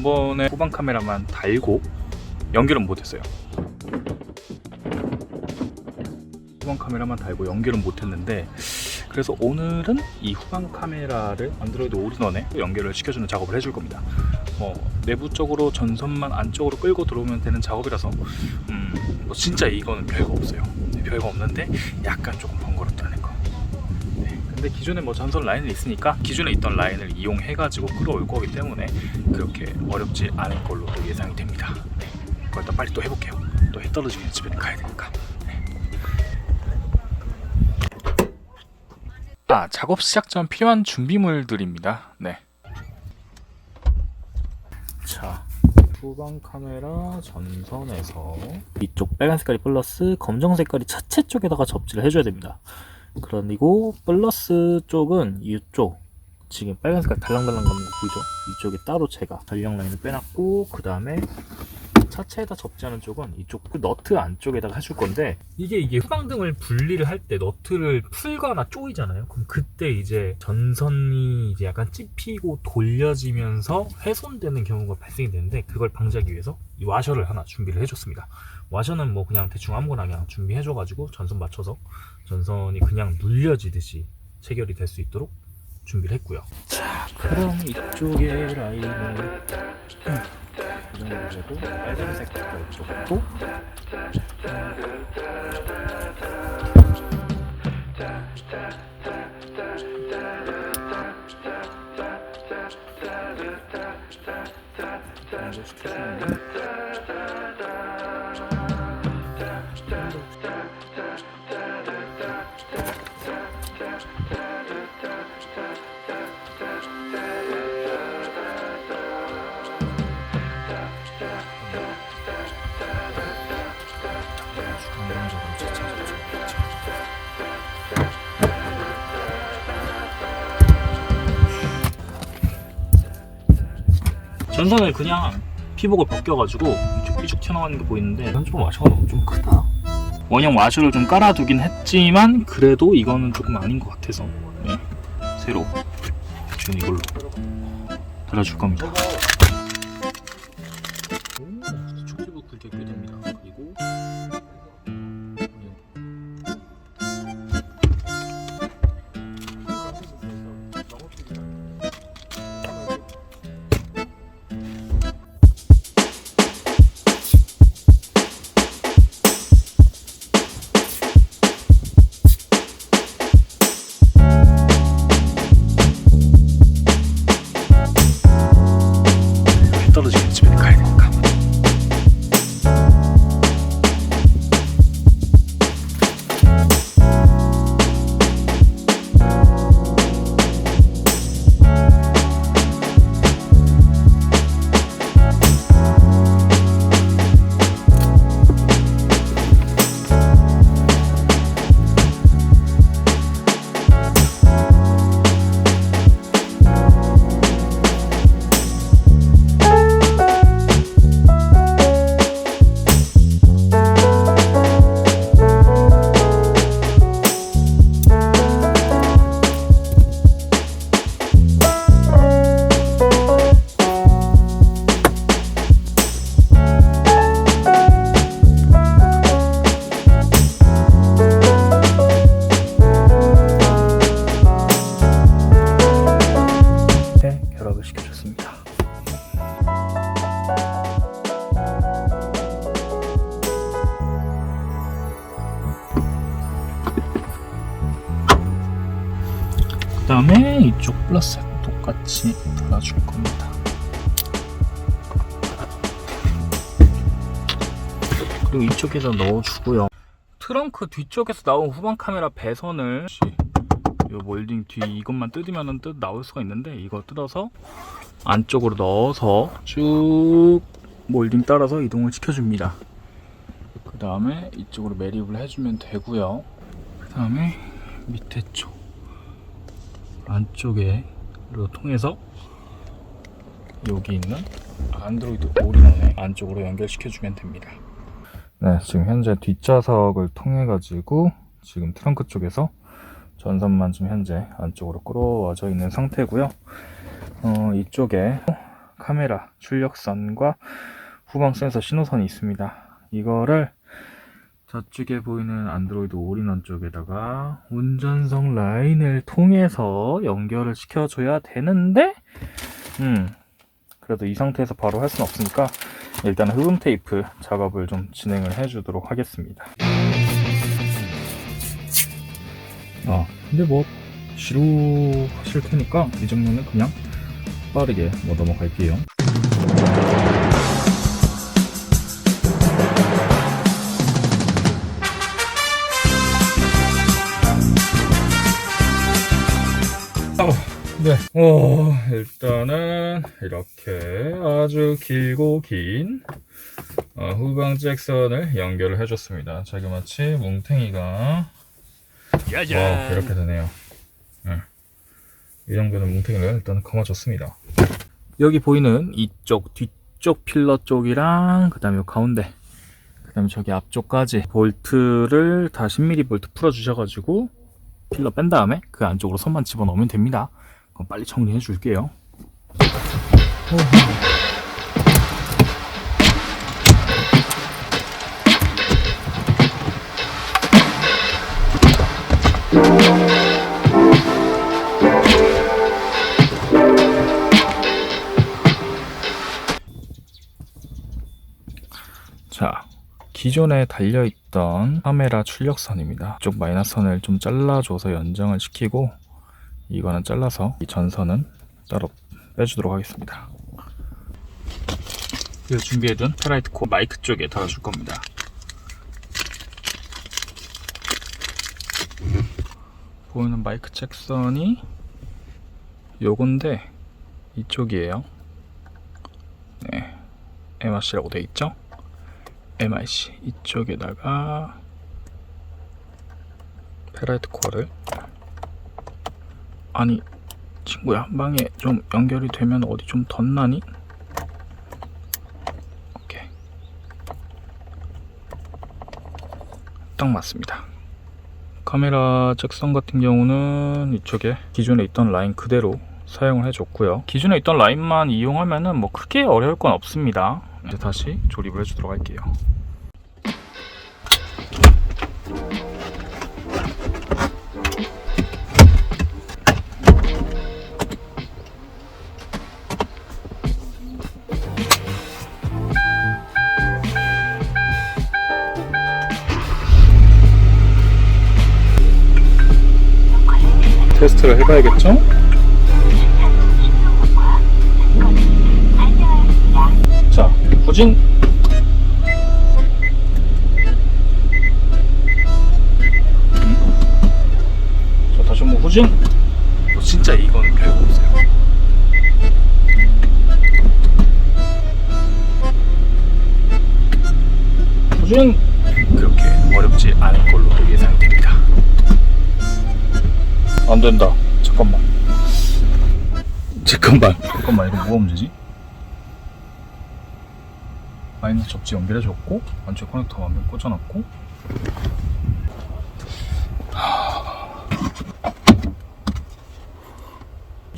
오늘은 한 번에 후방 카메라만 달고 연결은 못했어요. 후방 카메라만 달고 연결은 못했는데 그래서 오늘은 이 후방 카메라를 안드로이드 올인원에 연결을 시켜주는 작업을 해줄 겁니다. 뭐 내부적으로 전선만 안쪽으로 끌고 들어오면 되는 작업이라서 음, 뭐 진짜 이거는 별거 없어요. 네, 별거 없는데 약간 조금 근데 기존에 뭐 전선 라인이 있으니까 기존에 있던 라인을 이용해 가지고 끌어올 거기 때문에 그렇게 어렵지 않을 걸로 또 예상이 됩니다. 네, 그걸 또 빨리 또 해볼게요. 또 해 떨어지면 집에 가야 되니까. 네. 아 작업 시작 전 필요한 준비물들입니다. 네. 자. 후방 카메라 전선에서 이쪽 빨간 색깔이 플러스 검정 색깔이 차체 쪽에다가 접지를 해줘야 됩니다. 그리고 플러스 쪽은 이쪽 지금 빨간 색깔 달랑달랑 거는 거 보이죠? 이쪽에 따로 제가 전령 라인을 빼놨고 그 다음에 차체에다 접지하는 쪽은 이쪽 그 너트 안쪽에다가 해줄 건데 이게 이게 후방등을 분리를 할 때 너트를 풀거나 조이잖아요. 그럼 그때 이제 전선이 이제 약간 찝히고 돌려지면서 훼손되는 경우가 발생이 되는데 그걸 방지하기 위해서 이 와셔를 하나 준비를 해줬습니다. 와셔는 뭐 그냥 대충 아무거나 그냥 준비해줘가지고 전선 맞춰서 전선이 그냥 눌려지듯이 체결이 될 수 있도록 준비를 했고요. 자, 그럼 이쪽에 라인을 이 정도 전선을 그냥 피복을 벗겨가지고 이쪽 삐죽 튀어나가는 게 보이는데 이건 좀 와셔가 너무 좀 크다 원형 와셔를 좀 깔아두긴 했지만 그래도 이거는 조금 아닌 것 같아서 네. 새로 지금 이걸로 달아줄 겁니다 그리고 이쪽에다 넣어주고요. 트렁크 뒤쪽에서 나온 후방 카메라 배선을 이 몰딩 뒤 이것만 뜯으면 뜯 나올 수가 있는데 이거 뜯어서 안쪽으로 넣어서 쭉 몰딩 따라서 이동을 시켜줍니다. 그 다음에 이쪽으로 매립을 해주면 되고요. 그 다음에 밑에 쪽 안쪽에로 통해서 여기 있는 안드로이드 올인원에 안쪽으로 연결시켜주면 됩니다. 네, 지금 현재 뒷좌석을 통해 가지고 지금 트렁크 쪽에서 전선만 지금 현재 안쪽으로 끌어와져 있는 상태고요. 어, 이쪽에 카메라 출력선과 후방 센서 신호선이 있습니다. 이거를 저쪽에 보이는 안드로이드 올인원 쪽에다가 운전석 라인을 통해서 연결을 시켜줘야 되는데, 음, 그래도 이 상태에서 바로 할 수는 없으니까 일단은 흡음 테이프 작업을 좀 진행을 해주도록 하겠습니다. 아, 근데 뭐 지루하실 테니까 이 정도는 그냥 빠르게 뭐 넘어갈게요. 네. 어, 일단은 이렇게 아주 길고 긴 어, 후방 잭선을 연결을 해줬습니다. 자그마치 뭉탱이가 와, 이렇게 되네요. 네. 이 정도는 뭉탱이를 일단 감아줬습니다. 여기 보이는 이쪽 뒤쪽 필러 쪽이랑 그 다음에 가운데 그 다음에 저기 앞쪽까지 볼트를 다 10mm 볼트 풀어 주셔가지고 필러 뺀 다음에 그 안쪽으로 선만 집어넣으면 됩니다. 빨리 정리해 줄게요. 자, 기존에 달려있던 카메라 출력선입니다. 이쪽 마이너스선을 좀 잘라줘서 연장을 시키고 이거는 잘라서 이 전선은 따로 빼주도록 하겠습니다. 그래서 준비해둔 페라이트 코어 마이크 쪽에 달아줄 겁니다. 보이는 마이크 책선이 요건데 이쪽이에요. 네, MRC라고 돼 있죠? MIC 이쪽에다가 페라이트 코어를 아니 친구야 망에 좀 연결이 되면 어디 좀 덧나니? 딱 맞습니다. 카메라 적선 같은 경우는 이쪽에 기존에 있던 라인 그대로 사용을 해줬고요. 기존에 있던 라인만 이용하면 은 뭐 크게 어려울 건 없습니다. 이제 다시 조립을 해주도록 할게요 테스트를 해봐야겠죠? 자, 후진. 음. 자, 다시 한번 후진. 뭐 진짜 별거 없어요. 후진. 그렇게 어렵지 않은 걸로 예상이 됩니다. 안 된다. 잠깐만. 잠깐만. 잠깐만, 이거 뭐가 문제지? 마이너스 접지 연결해줬고, 안쪽 커넥터 완전 꽂아놨고,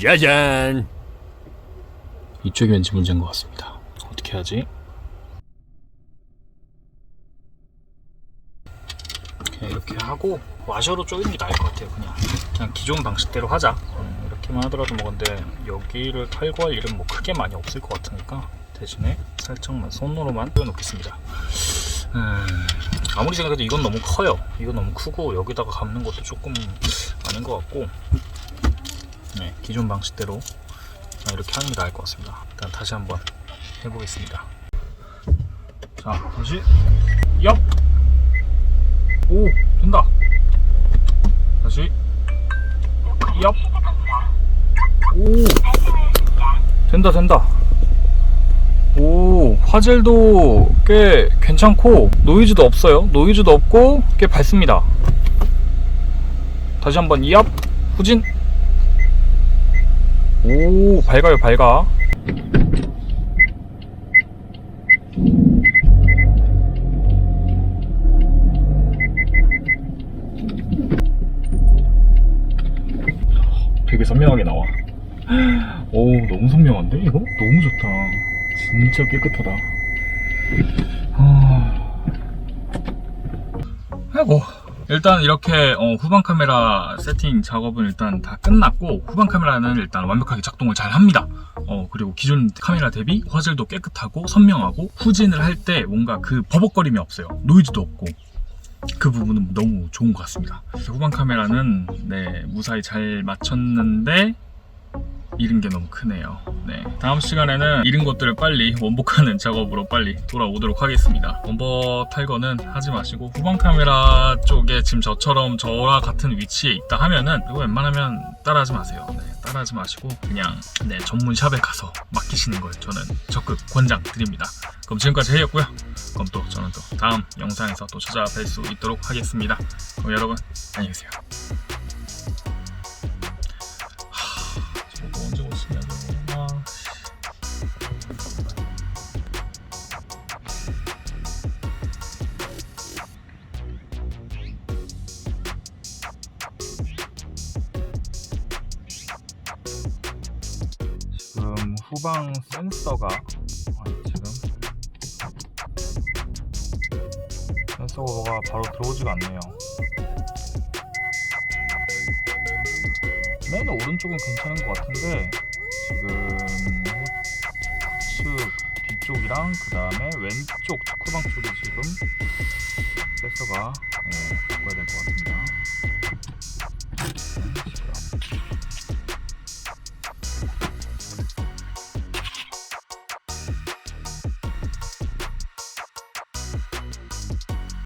짜잔. 이쪽이 왠지 문제인 것 같습니다. 어떻게 하지? 그냥 이렇게 하고 와셔로 조이는 게 나을 것 같아요. 그냥 그냥 기존 방식대로 하자. 음, 이렇게만 하더라도 뭐 근데 여기를 탈거할 일은 뭐 크게 많이 없을 것 같으니까 대신에 살짝만 손으로만 띄워놓겠습니다. 음, 아무리 생각해도 이건 너무 커요. 이건 너무 크고 여기다가 감는 것도 조금 아닌 것 같고 네, 기존 방식대로 아, 이렇게 하는 게 나을 것 같습니다. 일단 다시 한번 해보겠습니다. 자, 다시 옆. 오, 된다. 다시 옆. 오, 된다, 된다. 오, 화질도 꽤 괜찮고 노이즈도 없어요. 노이즈도 없고 꽤 밝습니다. 다시 한번 옆 후진. 오 밝아요 밝아 선명하게 나와. 오, 너무 선명한데, 이거? 너무 좋다. 진짜 깨끗하다. 아... 아이고. 일단 이렇게 어, 후방 카메라 세팅 작업은 일단 다 끝났고 후방 카메라는 일단 완벽하게 작동을 잘 합니다. 어, 그리고 기존 카메라 대비 화질도 깨끗하고 선명하고 후진을 할 때 뭔가 그 버벅거림이 없어요. 노이즈도 없고 그 부분은 너무 좋은 것 같습니다. 후방 카메라는 네 무사히 잘 맞췄는데 잃은 게 너무 크네요. 네. 다음 시간에는 잃은 것들을 빨리 원복하는 작업으로 빨리 돌아오도록 하겠습니다. 원버 탈거는 하지 마시고 후방 카메라 쪽에 지금 저처럼 저와 같은 위치에 있다 하면은 이거 웬만하면 따라하지 마세요. 네. 따라하지 마시고 그냥 네 전문 샵에 가서 맡기시는 걸 저는 적극 권장드립니다. 그럼 지금까지 해였고요. 그럼 또 저는 또 다음 영상에서 또 찾아뵐 수 있도록 하겠습니다. 그럼 여러분 안녕히 계세요. 후방 센서가 아니, 지금 센서가 바로 들어오지가 않네요. 맨 오른쪽은 괜찮은 것 같은데 지금 우측 뒤쪽이랑 그 다음에 왼쪽 후방 쪽이 지금 센서가 예, 바꿔야 될 것 같습니다.